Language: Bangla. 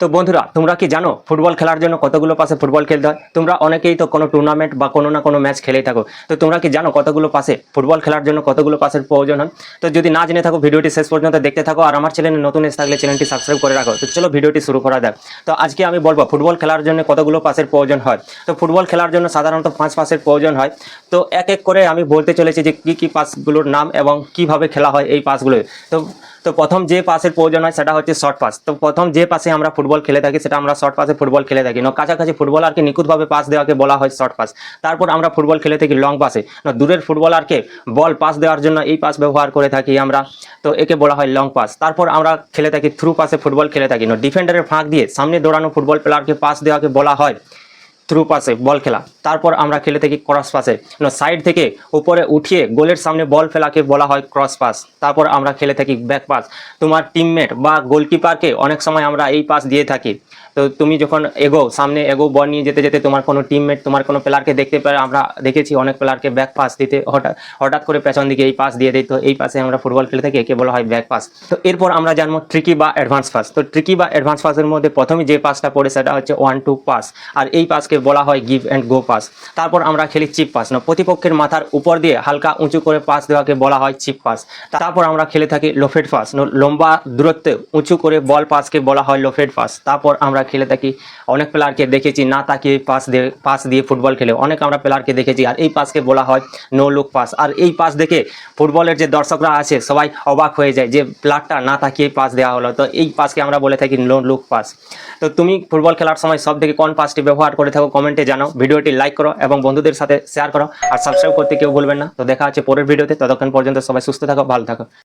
তো বন্ধুরা, তোমরা কি জানো ফুটবল খেলার জন্য কতগুলো পাশে ফুটবল খেলতে হয়? তোমরা অনেকেই তো কোনো টুর্নামেন্ট বা কোনো না কোনো ম্যাচ খেলেই থাকো। তো তোমরা কি জানো কতগুলো পাশে ফুটবল খেলার জন্য কতগুলো পাশের প্রয়োজন হয়? তো যদি না জেনে থাকো, ভিডিওটি শেষ পর্যন্ত দেখতে থাকো আর আমার চ্যানেলে নতুন এসে থাকলে চ্যানেলটি সাবস্ক্রাইব করে রাখো। তো চলো ভিডিওটি শুরু করা যাক। তো আজকে আমি বলব ফুটবল খেলার জন্য কতগুলো পাশের প্রয়োজন হয়? তো ফুটবল খেলার জন্য সাধারণত পাঁচ পাশের প্রয়োজন হয়। তো এক এক করে আমি বলতে চলেছি যে কী কী পাসগুলোর নাম এবং কীভাবে খেলা হয় এই পাসগুলো তো তো প্রথম যে পাসের প্রয়োজন হয় সেটা হচ্ছে শর্ট পাস তো প্রথম যে পাসে আমরা ফুটবল খেলে থাকি, সেটা আমরা শর্ট পাসে ফুটবল খেলে থাকি। না কাছাকাছি ফুটবলারকে নিখুঁতভাবে পাস দেওয়াকে বলা হয় শর্ট পাস তারপর আমরা ফুটবল খেলে থাকি লং পাসে না দূরের ফুটবলারকে বল পাস দেওয়ার জন্য এই পাস ব্যবহার করে থাকি আমরা। তো একে বলা হয় লং পাস তারপর আমরা খেলে থাকি থ্রু পাসে ফুটবল খেলে থাকি। না ডিফেন্ডারের ফাঁক দিয়ে সামনে দৌড়ানো ফুটবল প্লেয়ারকে পাস দেওয়াকে বলা হয়। থ্রু পাসে বল খেলা। তারপর আমরা খেলে থাকি ক্রস পাসে সাইড থেকে উপরে উঠিয়ে গোলের সামনে বল ফেলাকে বলা হয় ক্রস পাস তারপর আমরা খেলে থাকি ব্যাক পাস তোমার টিমমেট বা গোলকিপারকে অনেক সময় আমরা এই পাস দিয়ে থাকি। তো তুমি যখন এগো, সামনে এগো বল নিয়ে যেতে যেতে তোমার কোনো টিমমেট তোমার কোনো প্লেয়ারকে দেখতে পারে, আমরা দেখেছি অনেক প্লেয়ারকে ব্যাক পাস দিতে, হঠাৎ হঠাৎ করে পেছন দিকে এই পাস দিয়ে দিই তো এই পাশে আমরা ফুটবল খেলে থাকি, একে বলা হয় ব্যাক পাস তো এরপর আমরা জানব ট্রিকি বা অ্যাডভান্স পাস তো ট্রিকি বা অ্যাডভান্স পাসের মধ্যে প্রথমে যে পাসটা পড়ে, সেটা হচ্ছে ওয়ান টু পাস আর এই পাসকে বলা হয় গিভ অ্যান্ড গো পাস তারপর আমরা খেলি চিপ পাস না, প্রতিপক্ষের মাথার উপর দিয়ে হালকা উঁচু করে পাস দেওয়াকে বলা হয় চিপ পাস তারপর আমরা খেলে থাকি লোফেড পাস লম্বা দূরত্বে উঁচু করে বল পাসকে বলা হয় লোফেড পাস তারপর আমরা খেলে থাকি। অনেক প্লেয়ারকে দেখেছি না তাকিয়ে পাস দিয়ে পাস দিয়ে ফুটবল খেলে। অনেক আমরা প্লেয়ারকে দেখেছি আর এই পাসকে বলা হয় নো লুক পাস আর এই পাস দেখে ফুটবলের যে দর্শকরা আছে, সবাই অবাক হয়ে যায় যে প্লেয়ারটা না তাকিয়ে পাস দেওয়া হলো। তো এই পাসকে আমরা বলে থাকি নো লুক পাস তো তুমি ফুটবল খেলার সময় সব থেকে কোন পাসটি ব্যবহার করে থাকো কমেন্টে জানাও। ভিডিওটি লাইক করো এবং বন্ধুদের সাথে শেয়ার করো। আর সাবস্ক্রাইব করতে কেউ ভুলবেন না। তো দেখা হচ্ছে পরের ভিডিওতে। ততক্ষণ পর্যন্ত সবাই সুস্থ থাকো, ভালো থাকো।